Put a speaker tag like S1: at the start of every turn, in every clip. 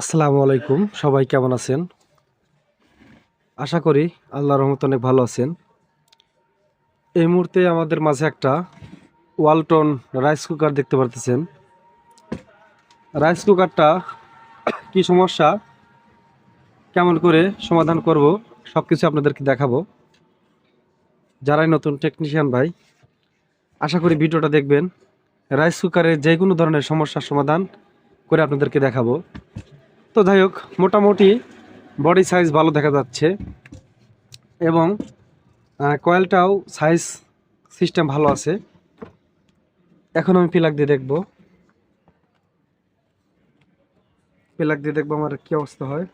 S1: আসসালামু আলাইকুম। সবাই কেমন আছেন? আশা করি আল্লাহ রহমত অনেক ভালো আছেন। এই মুহূর্তে আমাদের মাঝে একটা ওয়ালটন রাইস কুকার দেখতে পারতেছেন। রাইস কুকারটা কি সমস্যা? কেমন করে সমাধান করব? সব কিছু আপনাদেরকে দেখাবো। যারাই নতুন টেকনিশিয়ান ভাই, আশা করি ভিডিওটা দেখবেন। রাইস কুকারের যে কোনো ধরনের সমস্যার সমাধান করে আপনাদেরকে দেখাবো। তো যাই হোক, মোটামুটি বডি সাইজ ভালো দেখা যাচ্ছে এবং কয়েলটাও সাইজ সিস্টেম ভালো আছে। এখন আমি পিলাক দিয়ে দেখব। পিলাক দিয়ে দেখব আমার কী অবস্থা হয়।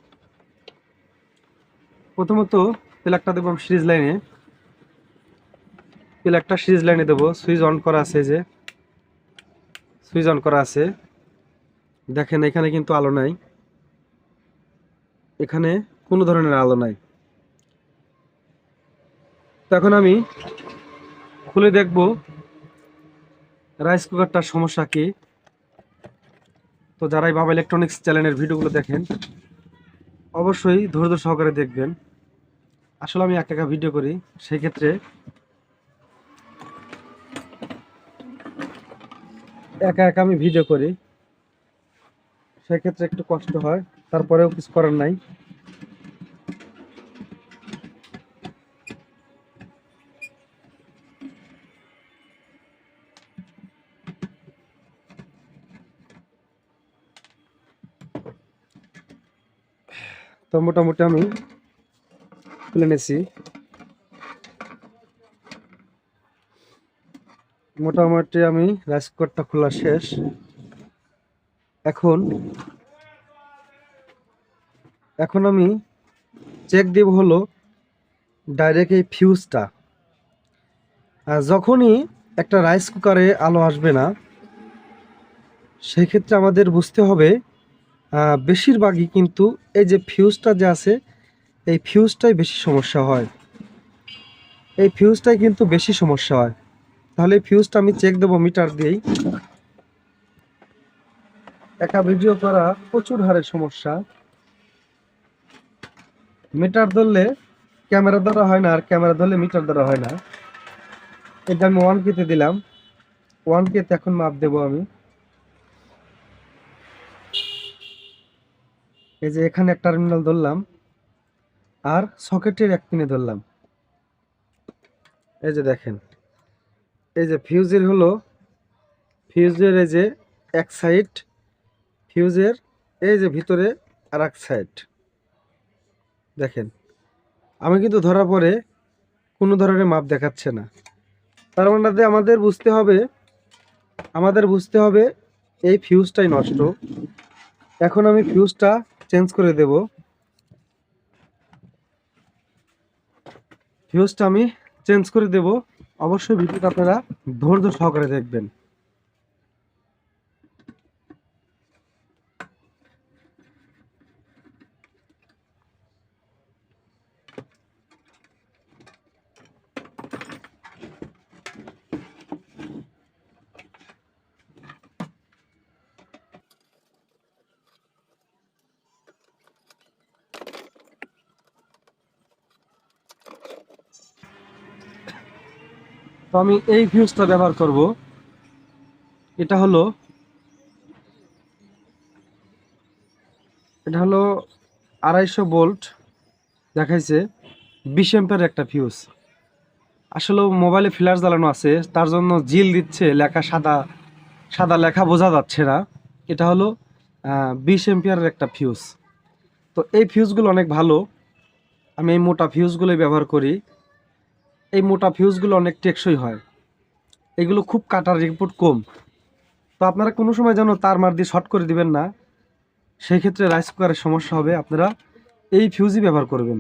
S1: প্রথমত পিলাকটা দেবো আমি সিরিজ লাইনে পিলাকটা সিরিজ লাইনে দেবো সুইচ অন করা আছে যে। সুইচ অন করা আছে। দেখেন এখানে কিন্তু আলো নাই। এখানে কোনো ধরনের আলো নাই। তখন আমি খুলে দেখব রাইস কুকারটার সমস্যা কি। তো যারাই বাবা ইলেকট্রনিক্স চ্যানেলের ভিডিওগুলো দেখেন, অবশ্যই ধৈর্য সহকারে দেখবেন। আসলে আমি এক একা ভিডিও করি, সেই ক্ষেত্রে একা একা আমি ভিডিও করি সেক্ষেত্রে একটু কষ্ট হয়। তারপরেও কিছু করার নাই। তো মোটামুটি আমি খুলে নিয়েছি। মোটামুটি আমি রাইস কুকারটা খোলা শেষ। এখন এখন আমি চেক দেব হলো ডাইরেক্ট এই ফিউজটা যখনই একটা রাইস কুকারে আলো আসবে না, সেক্ষেত্রে আমাদের বুঝতে হবে বেশিরভাগই কিন্তু এই যে ফিউজটা যে আছে, এই ফিউজটাই বেশি সমস্যা হয়। এই ফিউজটাই কিন্তু বেশি সমস্যা হয়। তাহলে ফিউজটা আমি চেক দেবো মিটার দিয়েই। একা ভিডিও করা প্রচুর হারে সমস্যা। মিটার ধরলে ক্যামেরা ধরা হয় না আর ক্যামেরা ধরলে মিটার ধরা হয় না। এটা আমি ওয়ান কেতে দিলাম ওয়ান কেতে এখন মাপ দেবো আমি। এই যে এখানে এক টার্মিনাল ধরলাম, আর সকেটের এক পিনে ধরলাম। এই যে দেখেন, এই যে ফিউজের হলো ফিউজের এই যে এক সাইড ফিউজের এই যে ভিতরে আর এক সাইড দেখেন, আমি কিন্তু ধরার পরে কোনো ধরনের মাপ দেখাচ্ছে না। তার মানে আমাদের বুঝতে হবে, আমাদের বুঝতে হবে এই ফিউজটাই নষ্ট। এখন আমি ফিউজটা চেঞ্জ করে দেব। ফিউজটা আমি চেঞ্জ করে দেব। অবশ্যই ভিডিওটা আপনারা ধৈর্য সহকারে দেখবেন। তো আমি এই ফিউজটা ব্যবহার করব। এটা হলো এটা হলো আড়াইশো বোল্ট দেখাইছে বিশ এম্পের একটা ফিউজ আসলে মোবাইলে ফিলার জ্বালানো আছে, তার জন্য জিল দিচ্ছে, লেখা সাদা সাদা লেখা বোঝা যাচ্ছে না। এটা হলো বিশ এম্পিয়ারের একটা ফিউজ তো এই ফিউজগুলো অনেক ভালো। আমি এই মোটা ফিউজগুলোই ব্যবহার করি। এই মোটা ফিউজগুলো অনেক টেকসই হয়। এগুলো খুব কাটার রিপোর্ট কম। তো আপনারা কোনো সময় যেন তার মার দিয়ে শর্ট করে দিবেন না, সেই ক্ষেত্রে রাইস কুকারের সমস্যা হবে। আপনারা এই ফিউজই ব্যবহার করবেন।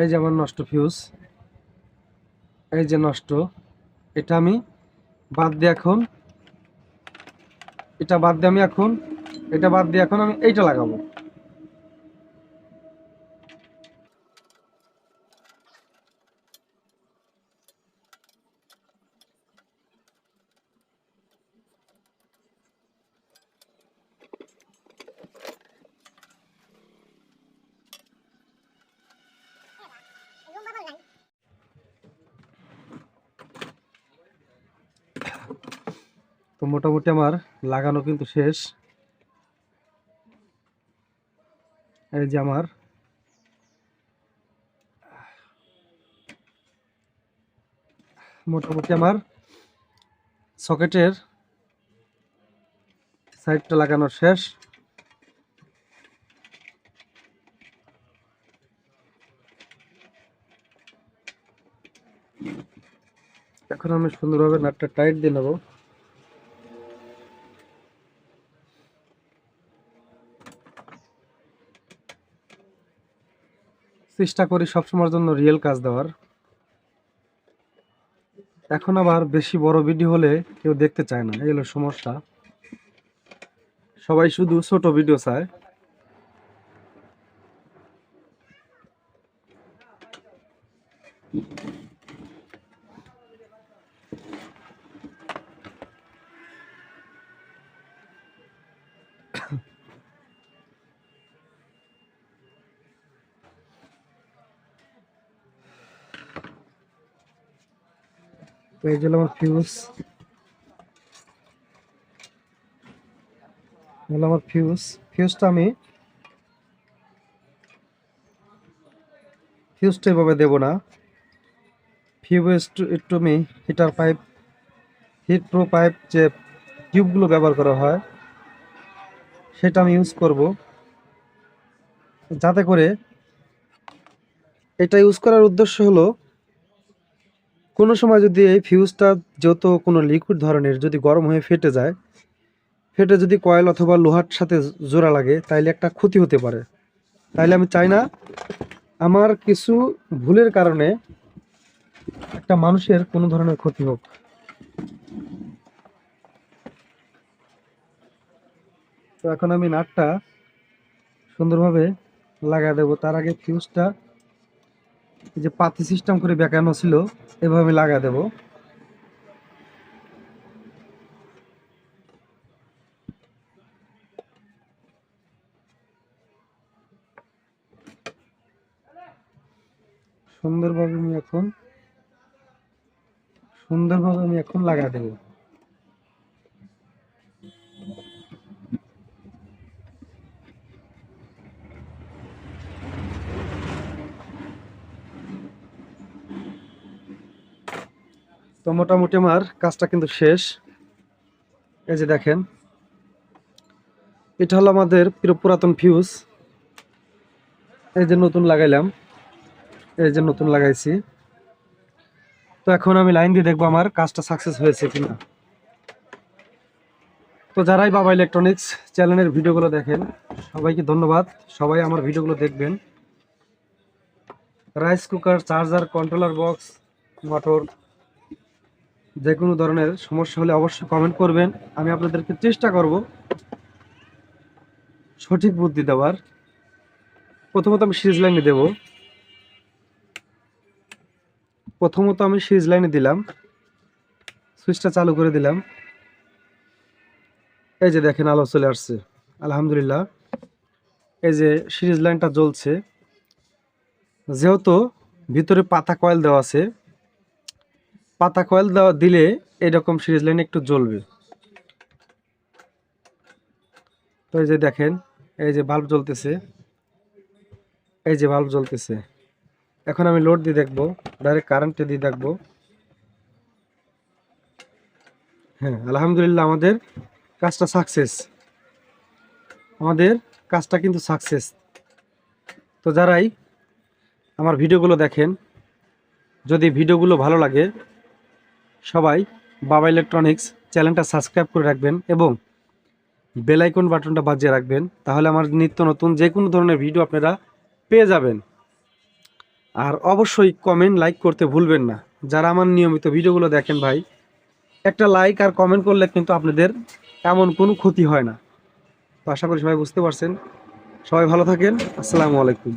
S1: এই যে আমার নষ্ট ফিউজ এই যে নষ্ট, এটা আমি বাদ দিয়ে এখন, এটা বাদ দিয়ে আমি এখন, এটা বাদ দিয়ে এখন আমি এইটা লাগাবো। তো মোটামুটি আমার লাগানো কিন্তু শেষ। এই যে আমার। মোটামুটি আমার সকেটের সাইডটা লাগানো শেষ। এখন আমি সুন্দরভাবে নাটটা টাইট দিয়ে নেব। চেষ্টা করি সবসময়ের জন্য রিয়েল কাজ দেওয়ার। এখন আবার বেশি বড় ভিডিও হলে কেউ দেখতে চায় না, এই হলো সমস্যা। সবাই শুধু ছোট ভিডিও চায়। তো এই হলো আমার ফিউজ হলো আমার ফিউজ ফিউজটা আমি ফিউজটা এভাবে দেবো না। ফিউজ একটু আমি heater pipe heat pro pipe যে টিউবগুলো ব্যবহার করা হয়, সেটা আমি ইউজ করব। যাতে করে এটা ইউজ করার উদ্দেশ্য হলো কোনো সময় যদি এই ফিউজটা যত কোনো লিকুইড ধরনের যদি গরম হয়ে ফেটে যায়, ফেটে যদি কয়েল অথবা লোহার সাথে জোড়া লাগে, তাইলে একটা ক্ষতি হতে পারে। তাইলে আমি চাই না আমার কিছু ভুলের কারণে একটা মানুষের কোনো ধরনের ক্ষতি হোক। তো এখন আমি নাটটা সুন্দরভাবে লাগা দেবো। তার আগে ফিউজটা এই যে পাতি সিস্টেম করে বেঁকানো ছিল, এভাবে লাগা দেব। সুন্দরভাবে আমি এখন সুন্দরভাবে আমি এখন লাগা দেব। তো মোটামুটি আমার কাজটা কিন্তু শেষ। এই যে দেখেন। এটা হলো আমাদের পুরো পুরাতন ফিউজ এই যে নতুন লাগাইলাম। এই যে নতুন লাগাইছি। তো এখন আমি লাইন দিয়ে দেখব আমার কাজটা সাকসেস হয়েছে কিনা। তো যারাই বাবা ইলেকট্রনিক্স চ্যানেলের ভিডিওগুলো দেখেন, সবাইকে ধন্যবাদ। সবাই আমার ভিডিওগুলো দেখবেন। Rice cooker charger controller box motor যে কোনো ধরনের সমস্যা হলে অবশ্যই কমেন্ট করবেন। আমি আপনাদেরকে চেষ্টা করব সঠিক বুদ্ধি দেওয়ার। প্রথমত আমি সিরিজ লাইনে দেব। প্রথমত আমি সিরিজ লাইনে দিলাম। সুইচটা চালু করে দিলাম। এই যে দেখেন আলো চলে আসছে। আলহামদুলিল্লাহ। এই যে সিরিজ লাইনটা জ্বলছে। যেহেতু ভিতরে পাতা কয়েল দেওয়া আছে পাতা কয়েল দিলে এরকম সিরিজ লাইন একটু জ্বলবে। তো এই যে দেখেন, এই যে বাল্ব জ্বলতেছে। এই যে বাল্ব জ্বলতেছে। এখন আমি লোড দিয়ে দেখব ডাইরেক্ট কারেন্টে দিয়ে দেখব। হ্যাঁ আলহামদুলিল্লাহ আমাদের কাজটা সাকসেস আমাদের কাজটা কিন্তু সাকসেস তো যারাই আমার ভিডিওগুলো দেখেন, যদি ভিডিওগুলো ভালো লাগে সবাই বাবা ইলেকট্রনিক্স চ্যানেলটা সাবস্ক্রাইব করে রাখবেন এবং বেল আইকন বাটনটা বাজিয়ে রাখবেন, তাহলে আমার নিত্য নতুন যে কোনো ধরনের ভিডিও আপনারা পেয়ে যাবেন। আর অবশ্যই কমেন্ট লাইক করতে ভুলবেন না। যারা আমার নিয়মিত ভিডিওগুলো দেখেন ভাই, একটা লাইক আর কমেন্ট করলে কিন্তু আপনাদের এমন কোনো ক্ষতি হয় না। তো আশা করি সবাই বুঝতে পারছেন। সবাই ভালো থাকেন। আসসালামু আলাইকুম।